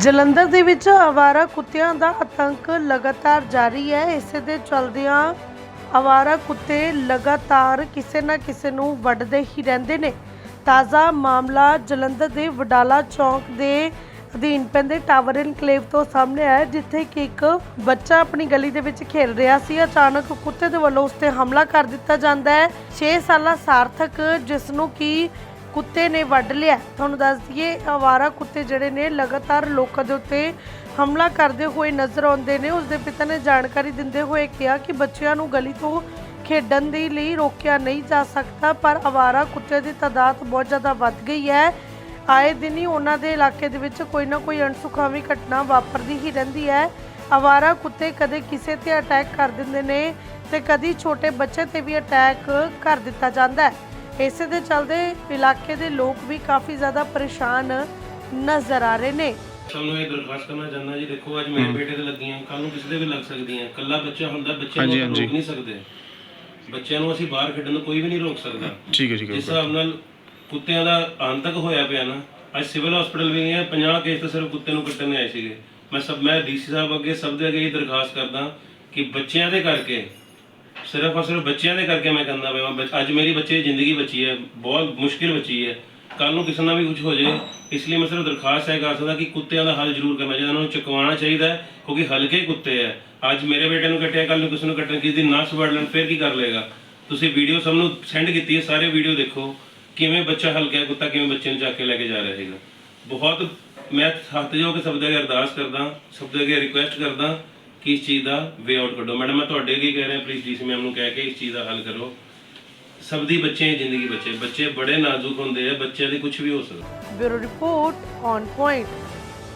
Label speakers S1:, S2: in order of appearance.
S1: ਜਲੰਧਰ ਦੇ ਵਿੱਚ ਆਵਾਰਾ ਕੁੱਤਿਆਂ ਦਾ ਆਤੰਕ ਲਗਾਤਾਰ ਜਾਰੀ ਹੈ। ਇਸੇ ਦੇ ਚਲਦਿਆਂ ਆਵਾਰਾ ਕੁੱਤੇ ਲਗਾਤਾਰ ਕਿਸੇ ਨਾ ਕਿਸੇ ਨੂੰ ਵੱਢਦੇ ਹੀ ਰਹਿੰਦੇ ਨੇ। ਤਾਜ਼ਾ ਮਾਮਲਾ ਜਲੰਧਰ ਦੇ ਵਡਾਲਾ ਚੌਂਕ ਦੇ ਅਧੀਨ ਪੈਂਦੇ ਟਾਵਰ ਇਨਕਲੇਵ ਤੋਂ ਸਾਹਮਣੇ ਆਇਆ ਜਿੱਥੇ ਕਿ ਇੱਕ ਬੱਚਾ ਆਪਣੀ ਗਲੀ ਦੇ ਵਿੱਚ ਖੇਲ ਰਿਹਾ ਸੀ। ਅਚਾਨਕ ਕੁੱਤੇ ਦੇ ਵੱਲੋਂ ਉਸ ਤੇ ਹਮਲਾ ਕਰ ਦਿੱਤਾ ਜਾਂਦਾ ਹੈ। 6 ਸਾਲਾ ਸਾਰਥਕ ਜਿਸ ਨੂੰ ਕਿ ਕੁੱਤੇ ਨੇ ਵੱਢ ਲਿਆ। ਤੁਹਾਨੂੰ ਦੱਸ ਦਈਏ, ਆਵਾਰਾ ਕੁੱਤੇ ਜਿਹੜੇ ਨੇ ਲਗਾਤਾਰ ਲੋਕਾਂ ਦੇ ਉੱਤੇ ਹਮਲਾ ਕਰਦੇ ਹੋਏ ਨਜ਼ਰ ਆਉਂਦੇ ਨੇ। ਉਸ ਦੇ ਪਿਤਾ ਨੇ ਜਾਣਕਾਰੀ ਦਿੰਦੇ ਹੋਏ ਕਿਹਾ ਕਿ ਬੱਚਿਆਂ ਨੂੰ ਗਲੀ ਤੋਂ ਖੇਡਣ ਦੇ ਲਈ ਰੋਕਿਆ ਨਹੀਂ ਜਾ ਸਕਦਾ, ਪਰ ਆਵਾਰਾ ਕੁੱਤੇ ਦੀ ਤਾਦਾਦ ਬਹੁਤ ਜ਼ਿਆਦਾ ਵੱਧ ਗਈ ਹੈ। ਆਏ ਦਿਨ ਹੀ ਉਹਨਾਂ ਦੇ ਇਲਾਕੇ ਦੇ ਵਿੱਚ ਕੋਈ ਨਾ ਕੋਈ ਅਣਸੁਖਾਵੀ ਘਟਨਾ ਵਾਪਰਦੀ ਹੀ ਰਹਿੰਦੀ ਹੈ। ਆਵਾਰਾ ਕੁੱਤੇ ਕਦੇ ਕਿਸੇ ਤੇ ਅਟੈਕ ਕਰ ਦਿੰਦੇ ਨੇ ਤੇ ਕਦੀ ਛੋਟੇ ਬੱਚੇ ਤੇ ਵੀ ਅਟੈਕ ਕਰ ਦਿੱਤਾ ਜਾਂਦਾ ਹੈ। ਇਸੇ ਦੇ ਚਲਦੇ ਇਲਾਕੇ ਦੇ ਲੋਕ ਵੀ ਕਾਫੀ ਜ਼ਿਆਦਾ ਪਰੇਸ਼ਾਨ ਨਜ਼ਰ ਆ ਰਹੇ ਨੇ।
S2: ਸਾਨੂੰ ਇਹ ਦਰਖਾਸਤ ਕਰਨਾ ਚਾਹੁੰਦਾ ਜੀ ਦੇਖੋ ਅੱਜ ਮੇਰੇ ਬੇਟੇ ਤੇ ਲੱਗੀਆਂ ਕੱਲ ਨੂੰ ਕਿਸੇ ਦੇ ਵੀ ਲੱਗ ਸਕਦੀਆਂ। ਕੱਲਾ ਬੱਚਾ ਹੁੰਦਾ ਬੱਚੇ ਨੂੰ ਰੋਕ ਨਹੀਂ ਸਕਦੇ। ਬੱਚਿਆਂ ਨੂੰ ਅਸੀਂ ਬਾਹਰ ਖੇਡਣ ਤੋਂ ਕੋਈ ਵੀ ਨਹੀਂ ਰੋਕ ਸਕਦਾ।
S3: ਠੀਕ ਹੈ ਠੀਕ ਹੈ
S2: ਜਿਸ ਹਿਸਾਬ ਨਾਲ ਕੁੱਤਿਆਂ ਦਾ ਆਂਤਕ ਹੋਇਆ ਪਿਆ ਨਾ ਅੱਜ ਸਿਵਲ ਹਸਪੀਟਲ ਵੀ ਗਏ 50 ਕੇਸ ਤਾਂ ਸਿਰਫ ਕੁੱਤੇ ਨੂੰ ਕੱਟਣ ਨੇ ਆਏ ਸੀਗੇ। ਮੈਂ ਸਭ ਮੈਂ ਡੀਸੀ ਸਾਹਿਬ ਅੱਗੇ ਸਭ ਦੇ ਅੱਗੇ ਇਹ ਦਰਖਾਸਤ ਕਰਦਾ ਕਿ ਬੱਚਿਆਂ ਦੇ ਕਰਕੇ ਸਿਰਫ ਔਰ ਸਿਰਫ ਬੱਚਿਆਂ ਦੇ ਕਰਕੇ ਮੈਂ ਕਹਿੰਦਾ ਪਿਆ। ਬੱਚ- ਅੱਜ ਮੇਰੀ ਬੱਚੇ ਦੀ ਜ਼ਿੰਦਗੀ ਬਚੀ ਹੈ, ਬਹੁਤ ਮੁਸ਼ਕਿਲ ਬਚੀ ਹੈ। ਕੱਲ ਨੂੰ ਕਿਸੇ ਨਾਲ ਵੀ ਕੁਝ ਹੋ ਜਾਏ, ਇਸ ਲਈ ਮੈਂ ਸਿਰਫ ਦਰਖਾਸਤ ਹੈ, ਕਰ ਸਕਦਾ ਕਿ ਕੁੱਤਿਆਂ ਦਾ ਹੱਲ ਜ਼ਰੂਰ ਕਰਨਾ ਚਾਹੀਦਾ, ਉਹਨਾਂ ਨੂੰ ਚੁਕਵਾਉਣਾ ਚਾਹੀਦਾ ਹੈ, ਕਿਉਂਕਿ ਹਲਕੇ ਕੁੱਤੇ ਹੈ। ਅੱਜ ਮੇਰੇ ਬੇਟੇ ਨੂੰ ਕੱਟਿਆ ਕੱਲ ਨੂੰ ਕਿਸੇ ਨੂੰ ਕੱਟਣ, ਕਿਸੇ ਦੀ ਨਸ ਵੜ ਲੈਣ, ਫਿਰ ਕੀ ਕਰ ਲਏਗਾ? ਤੁਸੀਂ ਵੀਡੀਓ ਸਭ ਨੂੰ ਸੈਂਡ ਕੀਤੀ ਹੈ, ਸਾਰੇ ਵੀਡੀਓ ਦੇਖੋ, ਕਿਵੇਂ ਬੱਚਾ ਹਲਕਾ ਕੁੱਤਾ ਕਿਵੇਂ ਬੱਚੇ ਨੂੰ ਚੱਕ ਕੇ ਲੈ ਕੇ ਜਾ ਰਿਹਾ ਸੀਗਾ। ਬਹੁਤ ਮੈਂ ਹੱਥ ਜੋੜ ਕੇ ਸਭ ਦੇ ਅੱਗੇ ਅਰਦਾਸ ਕਰਦਾ, ਸਭ ਦੇ ਅੱਗੇ ਰਿਕੁਐਸਟ ਕਰਦਾ ਕਿ ਇਸ ਚੀਜ਼ ਦਾ ਵੇ ਆਊਟ ਕੱਢੋ। ਮੈਡਮ, ਮੈਂ ਤੁਹਾਡੇ ਅੱਗੇ ਕਹਿ ਰਿਹਾ ਪਲੀਜ਼ ਡੀਸੀ ਮੈਮ ਨੂੰ ਕਹਿ ਕੇ ਇਸ ਚੀਜ਼ ਦਾ ਹੱਲ ਕਰੋ। ਸਭ ਦੀ ਬੱਚੇ ਜ਼ਿੰਦਗੀ ਬੱਚੇ। ਬੱਚੇ ਬੜੇ ਨਾਜ਼ੁਕ ਹੁੰਦੇ ਆ, ਬੱਚਿਆਂ ਦੀ ਕੁਝ ਵੀ ਹੋ ਸਕਦਾ।
S1: Bureau report on point.